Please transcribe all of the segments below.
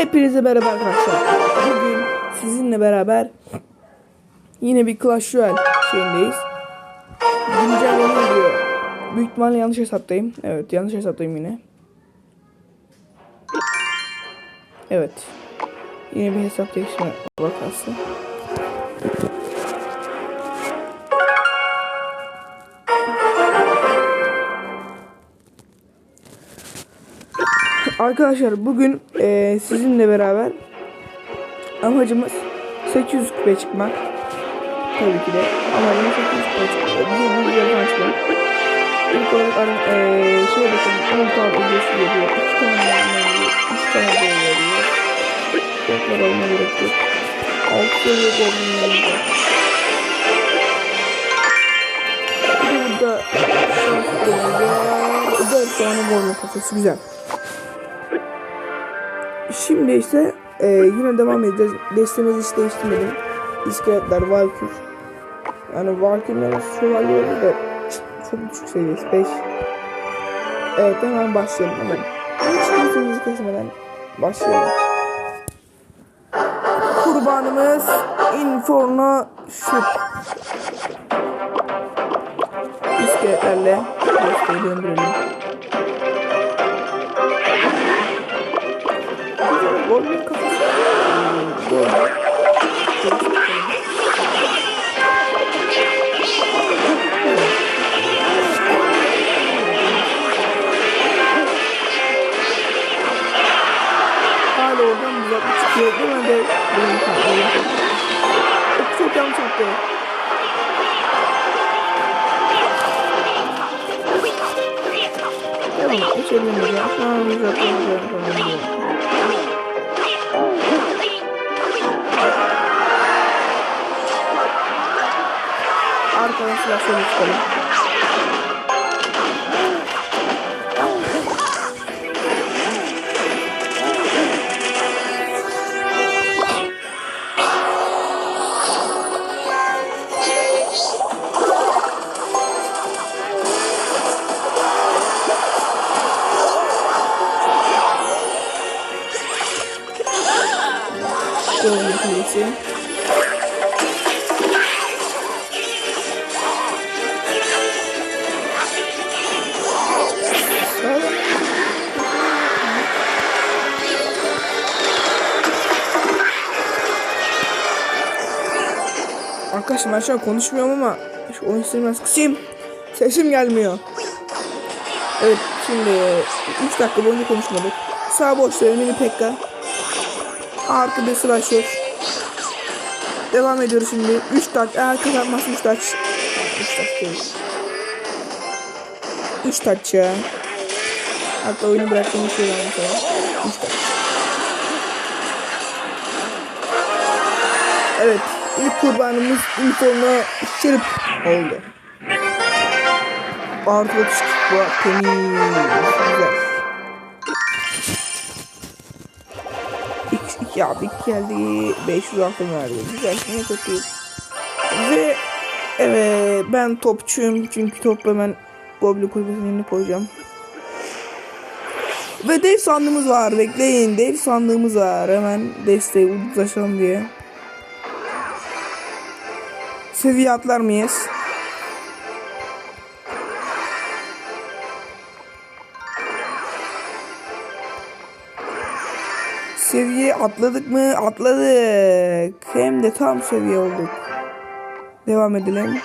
Hepinize merhaba arkadaşlar. Bugün sizinle beraber yine bir Clash Royale şeyindeyiz. Güncelleme diyor. Büyük ihtimalle yanlış hesaptayım. Evet yanlış hesaptayım yine. Evet. Yine bir hesap değiştirme vakası. Arkadaşlar bugün eee, sizinle beraber amacımız 800 kupaya çıkmak. Tabii ki de amacımız 800 kupaya çıkmak. Bir bir yarıdan çıkmak. İlk olarak ara, eee şey bakın 10 tane ücretsiz geliyor. 2 tane vermiyor. 3 tane veriyor. Tekrar olma gerek yok. 6 seviye goblin var. Bir de burada şans var. 4 tane goblin kafası güzel. Şimdi ise e, yine devam edeceğiz. Destemizi hiç değiştirmedim. İskeletler, Valkür. Yani Valkürlerin şövalyeleri de çok düşük seviyesi. 5. Evet hemen başlayalım hemen. Hiç kimsemizi kesmeden başlayalım. Kurbanımız Inferno Shoot. İskeletlerle desteği döndürelim. Goblin kafası. Goblin. Hala oradan uzak çıkıyor. Hemen de benim tatlıyım. Çok yanlış attı. Tamam, içelim ya. Şu an uzaklaşacağım falan diyor. Arkadan silah Arkadaşlar ben şu an konuşmuyorum ama şu oyun biraz kısayım. Sesim gelmiyor. Evet şimdi 3 dakika boyunca konuşmadık. Sağ boş ver mini pekka. Bir slasher. Devam ediyoruz şimdi. 3 dakika. Eğer kazanmazsa 3 dakika. 3 dakika değil. 3 dakika. Hatta oyunu bıraktığım bir şey var mesela. 3 dakika. Evet. İlk kurbanımız Inferno Şerif oldu. Artı 32 bu temiz. Güzel. İki abi iki geldi. 500 altın verdi. Güzel. Ne kötü. Ve evet ben topçuyum. Çünkü top hemen Goblin kulübesinin koyacağım. Ve dev sandığımız var. Bekleyin. Dev sandığımız var. Hemen desteği uzlaşalım diye. Seviye atlar mıyız? Seviye atladık mı? Atladık. Hem de tam seviye olduk. Devam edelim.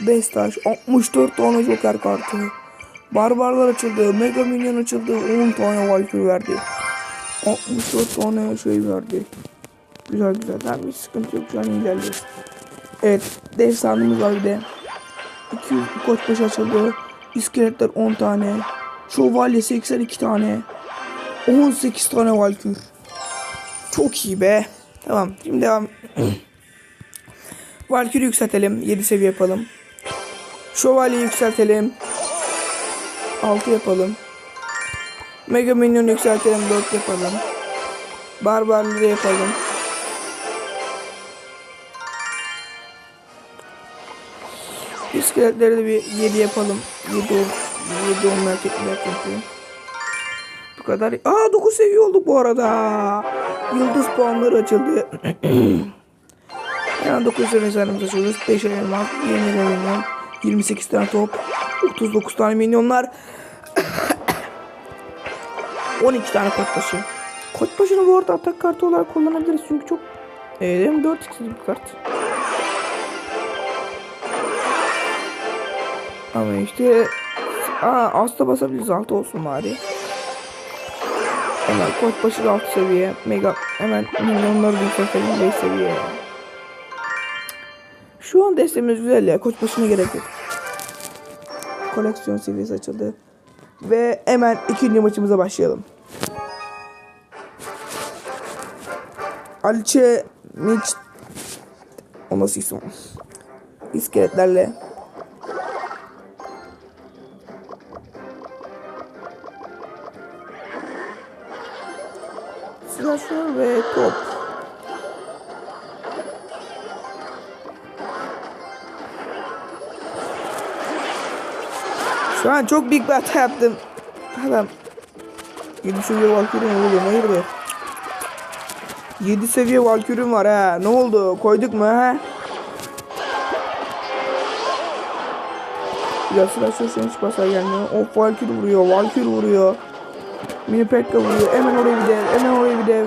Bestaş 64 tane joker kartı. Barbarlar açıldı. Mega minyon açıldı. 10 tane valkür verdi. 64 tane şey verdi. Güzel güzel. Tamam hiç sıkıntı yok. Şu an ilerliyoruz. Evet. Dev sandığımız var bir de. 200 koç başı açıldı. İskeletler 10 tane. Şövalye 82 tane. 18 tane valkür. Çok iyi be. Tamam. Şimdi devam. Valkür'ü yükseltelim. 7 seviye yapalım. Şövalyeyi yükseltelim. 6 yapalım. Mega Minyon yükseltelim. 4 yapalım. Barbarları yapalım. İskeletleri de bir 7 yapalım. 7 7 olmak etmek yapıyor. Bu kadar. Aa 9 seviye olduk bu arada. Yıldız puanları açıldı. Hemen 9 seviye sayımızı açıyoruz. 5 elmas, 20 milyon, 28 tane top, 39 tane milyonlar. 12 tane kod başı. Kod başını bu arada atak kartı olarak kullanabiliriz çünkü çok e, hem 4 x'li bir kart. Ama işte Aa asta basabiliriz 6 olsun bari. Hemen kod başı da 6 seviye. Mega hemen milyonları yükseltelim 5 seviye. Şu an destemiz güzel ya. Koç başına gerek yok. Koleksiyon seviyesi açıldı. Ve hemen ikinci maçımıza başlayalım. Aliçe Miç o nasıl isim? İskeletlerle Şu an çok büyük bir hata yaptım. Adam. 7 seviye Valkyrie'm oğlum hayırdır? 7 seviye Valkyrie'm var ha. Ne oldu? Koyduk mu ha? Ya sıra sesine hiç basar gelmiyor. Of Valkyrie vuruyor. Valkyrie vuruyor. Mini Pekka vuruyor. Hemen oraya bir dev. Hemen oraya bir dev.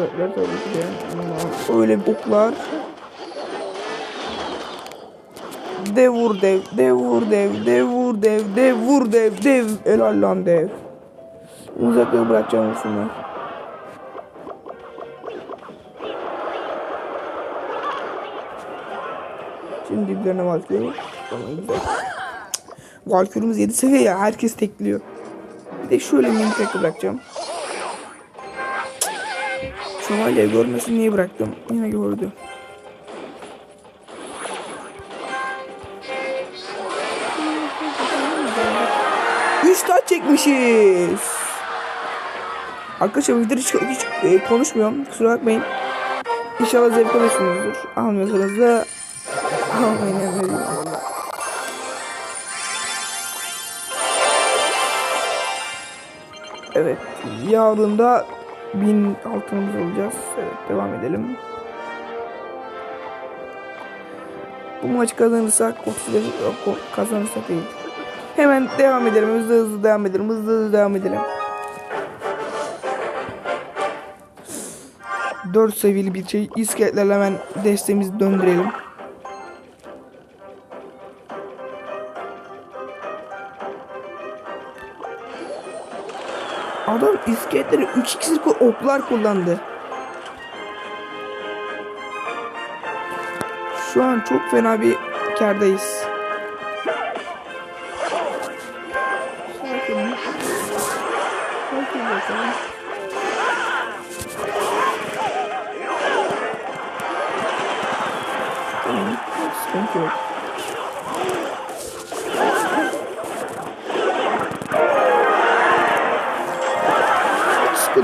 İşaretler tabii ki Öyle oklar. Dev vur dev, dev vur dev, dev vur dev, dev vur dev, dev. Helal lan dev. Uzaklığı bırakacağım vursunlar. Şimdi diplerine Valkyrie. Tamam güzel. Valkyrie'miz 7 seviye ya. Herkes tekliyor. Bir de şöyle mini tek bırakacağım. Şövalye görmesin niye bıraktım? Yine gördü. Üç taç çekmişiz. Arkadaşlar video hiç, hiç e, konuşmuyorum. Kusura bakmayın. İnşallah zevk alıyorsunuzdur. Almıyorsanız da almayın. Evet. Yarın da 1000 altınımız olacağız. Evet devam edelim. Bu maçı kazanırsak 35 yok, kazanırsak değil. Hemen devam edelim. Hızlı hızlı devam edelim. Hızlı hızlı devam edelim. 4 seviyeli bir şey. İskeletlerle hemen destemizi döndürelim. Adam iskeletleri 3 iksir oklar kullandı. Şu an çok fena bir kardayız.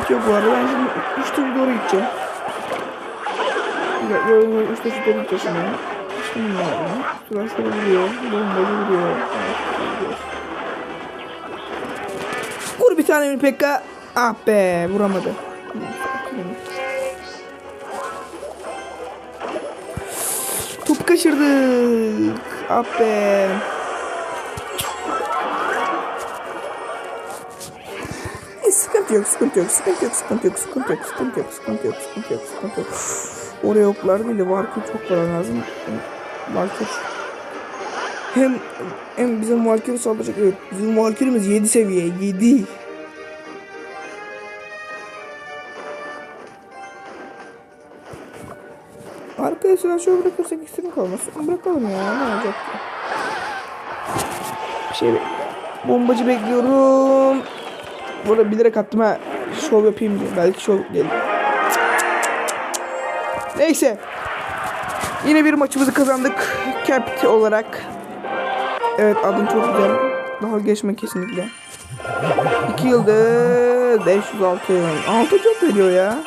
bitiyor bu arada. Ben şimdi üç türlü doğru gideceğim. Yolun üç türlü doğru gideceğim şimdi. Şimdi ne yapayım? Sırasları biliyor. Bombayı biliyor. Vur bir tane Ülpekka. Ah be vuramadı. Top kaçırdık. Ah be. Sıkıntı yok, sıkıntı yok, sıkıntı yok, sıkıntı yok, sıkıntı yok, sıkıntı yok, sıkıntı yok, sıkıntı yok, sıkıntı yok. Oraya oklar değil de Valkyrie çok para lazım. Valkyrie. Hem hem bizim Valkyrie saldıracak. Evet, bizim Valkyrie'miz 7 seviye, 7. Arkaya silah şöyle bırakırsak iksirim kalmasın. Bırakalım ya, ne olacak şey. Bombacı bekliyorum. Burada bilerek attım ha. Şov yapayım diye. Belki şov değil. Neyse. Yine bir maçımızı kazandık. Capt olarak. Evet adın çok güzel. Daha geçme kesinlikle. 2 yıldız 506. 6 çok veriyor ya.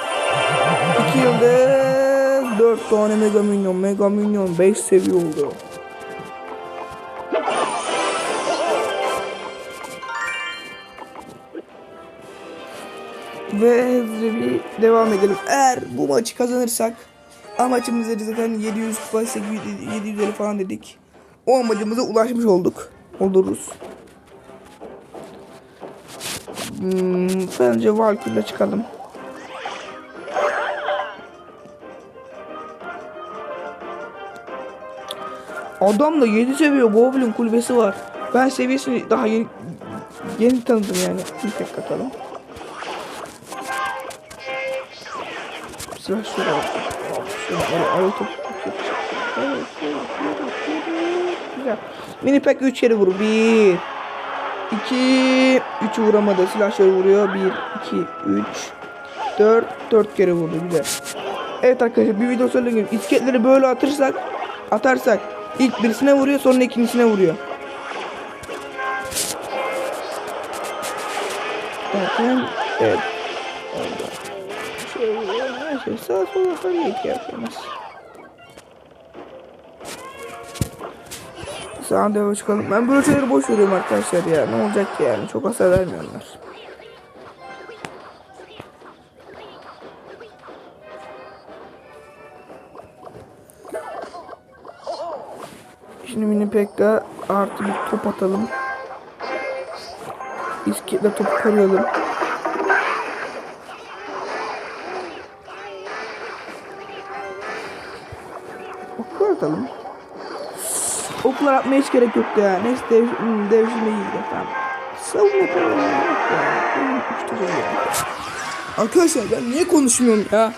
2 yıldız 4 tane mega minyon. Mega minyon 5 seviye oldu. Ve hızlı bir devam edelim. Eğer bu maçı kazanırsak amacımızda zaten 700 kupa 800 750 falan dedik. O amacımıza ulaşmış olduk. Oluruz. Hmm, bence Valkyrie'le çıkalım. Adamda 7 seviye Goblin kulübesi var. Ben seviyesini daha yeni yeni tanıdım yani. Bir tek katalım. Sıra şuraya ara, ara top. Mini pack 3 kere vur. 1 2 3 vuramadı. Silah şöyle vuruyor. 1 2 3 4 4 kere vurdu. Güzel. Evet arkadaşlar bir video söyleyeyim. İsketleri böyle atırsak atarsak ilk birisine vuruyor sonra ikincisine vuruyor. Zaten evet. Şey sağa sola hallet yapıyoruz. Sağ devam çıkalım. Ben böyle şeyleri boş veriyorum arkadaşlar ya. Ne olacak ki yani? Çok hasar vermiyorlar. Şimdi mini pekka artı bir top atalım. İsketle topu koruyalım. Oklar atmaya hiç gerek yoktu ya. Neyse dev, hmm, devşirme iyiydi tamam. Savunma yapalım. Yok ya. Benim üç tane var. Arkadaşlar ben niye konuşmuyorum ya?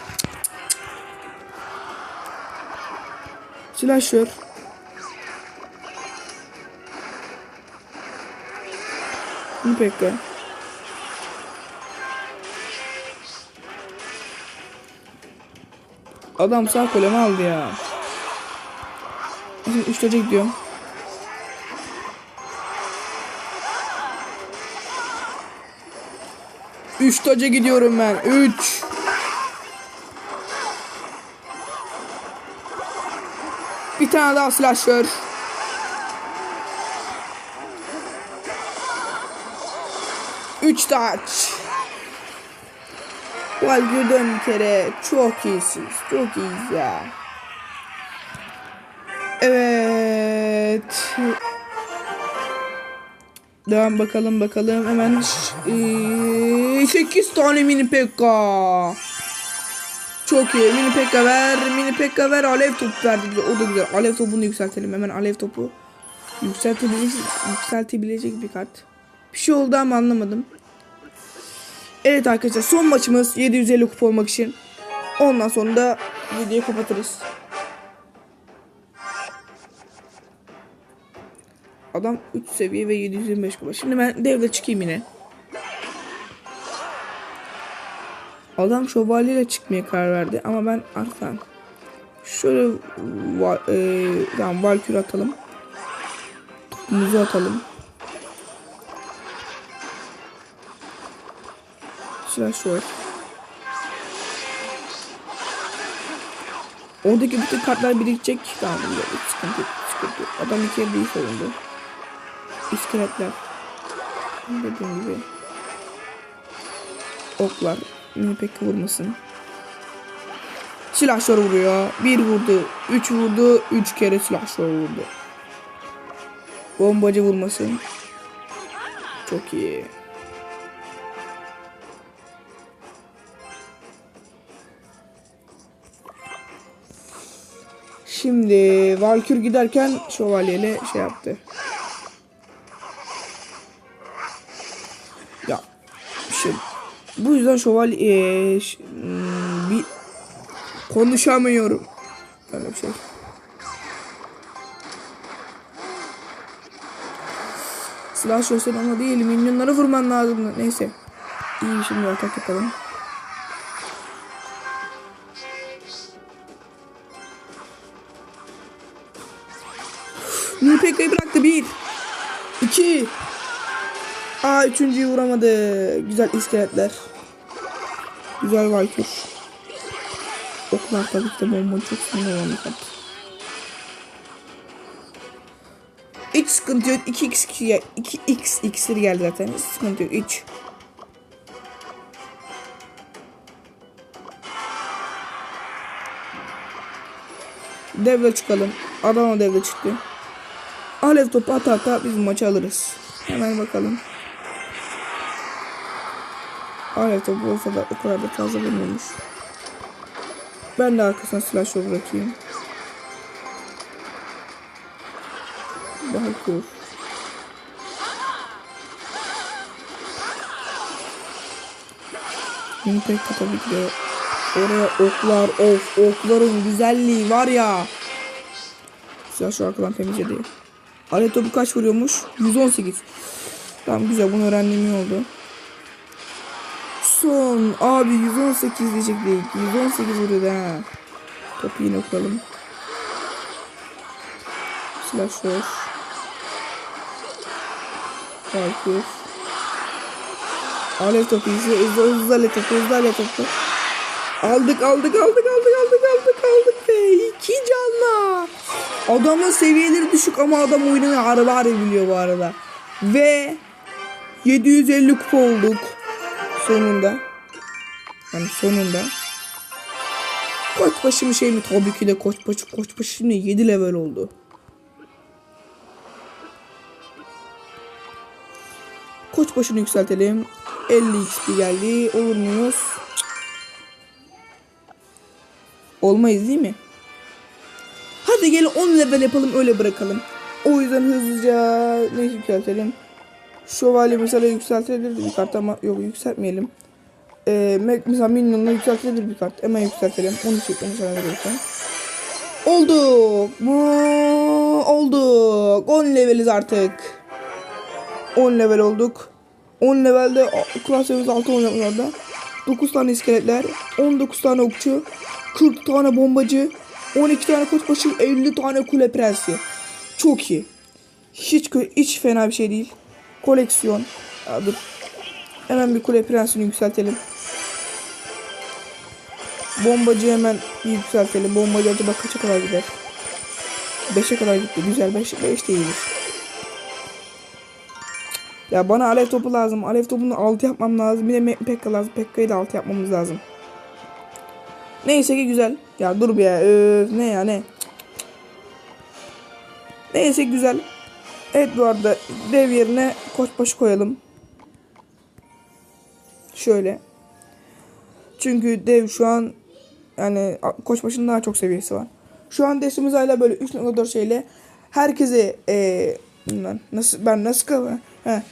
Slasher. Bir dakika. Adam sağ kolemi aldı ya. Şimdi üç taca gidiyorum. Üç taca gidiyorum ben. Üç. Bir tane daha slasher. Üç taç. Valgür'den bir kere çok iyisiniz. Çok iyiyiz ya. Evet. Devam bakalım bakalım. Hemen ee, 8 tane mini pekka. Çok iyi. Mini pekka ver. Mini pekka ver. Alev topu verdi. O da güzel. Alev topunu yükseltelim. Hemen alev topu. Yükseltebilecek, yükseltebilecek bir kart. Bir şey oldu ama anlamadım. Evet arkadaşlar son maçımız 750 kupa olmak için. Ondan sonra da videoyu kapatırız. Adam 3 seviye ve 725 kupa. Şimdi ben devle çıkayım yine. Adam şövalyeyle çıkmaya karar verdi ama ben arkadan şöyle va e, tamam valkür atalım. Muzu atalım. Slash var. Oradaki bütün kartlar birikecek. Tamam hiç Sıkıntı. Sıkıntı. Adam iki kere değil savundu. İskeletler. Dediğim gibi. Oklar. Mini pek vurmasın. Silahşör vuruyor. Bir vurdu. Üç vurdu. Üç kere silahşör vurdu. Bombacı vurmasın. Çok iyi. Şimdi Valkür giderken şövalyeyle şey yaptı. Ya şey bu yüzden şövalye ş- hmm, bir konuşamıyorum. Öyle bir şey. Silah şösen ama değil. Minyonları vurman lazım. Neyse. İyi şimdi atak yapalım. Nipeka'yı bıraktı. Bir. iki. Aa üçüncüyü vuramadı. Güzel iskeletler. Güzel Valkür. Oklar tabii ki de bomba çok sinir olmuş. Hiç sıkıntı yok. 2x, 2x iksir geldi zaten. Hiç sıkıntı yok. 3. Devre çıkalım. Adana devre çıktı. Alev topu ata ata biz maçı alırız. Hemen bakalım. Topu olsa da o kadar da fazla vurmuyormuş. Ben de arkasına slash bırakayım. Balkur. Impact tabii ki. Oraya oklar of okların güzelliği var ya. Silah şu arkadan temizledi. Alet topu kaç vuruyormuş? 118. Tamam güzel bunu öğrendiğim iyi oldu. Son abi 118 diyecektik. 118 vuruyordu ha. Topu yine okuyalım. Slasher. Parkur. Alev topu ise hızlı hızlı alev topu hızlı alev topu. Aldık aldık aldık aldık aldık aldık aldık be. İki canla. Adamın seviyeleri düşük ama adam oyunu harbi harbi biliyor bu arada. Ve 750 kupa olduk. Sonunda. Yani sonunda. Koçbaşı mı şey mi? Tabii ki de koçbaşı. Koçbaşı şimdi 7 level oldu. Koçbaşını yükseltelim. 50 XP geldi. Olur muyuz? Olmayız değil mi? Hadi gelin 10 level yapalım öyle bırakalım. O yüzden hızlıca ne yükseltelim? Şövalye mesela yükseltilebilir bir kart ama yok yükseltmeyelim. Ee, me- mesela minyonla yükseltilebilir bir kart. Hemen yükseltelim. Onu çekmemiz sana veriyorsan. Olduk. Mu olduk. 10 leveliz artık. 10 level olduk. 10 levelde a- klasörümüz 6 olacak orada. 9 tane iskeletler, 19 tane okçu, 40 tane bombacı, 12 tane koçbaşı, 50 tane kule prensi. Çok iyi. Hiç hiç fena bir şey değil. Koleksiyon. Ya dur. Hemen bir kule prensini yükseltelim. Bombacı hemen bir yükseltelim. Bombacı acaba kaça kadar gider? 5'e kadar gitti. Güzel 5 5 de iyidir. Ya bana alev topu lazım. Alev topunu 6 yapmam lazım. Bir de Pekka lazım. Pekka'yı da 6 yapmamız lazım. Neyse ki güzel. Ya dur bir ya. Öf, ne ya ne. Neyse güzel. Evet bu dev yerine koçbaşı koyalım. Şöyle. Çünkü dev şu an yani koçbaşının daha çok seviyesi var. Şu an destimiz hala böyle 3.4 şeyle herkese bilmem nasıl ben nasıl kal- he.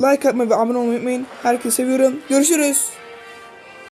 Like atmayı ve abone olmayı unutmayın. Herkese seviyorum. Görüşürüz.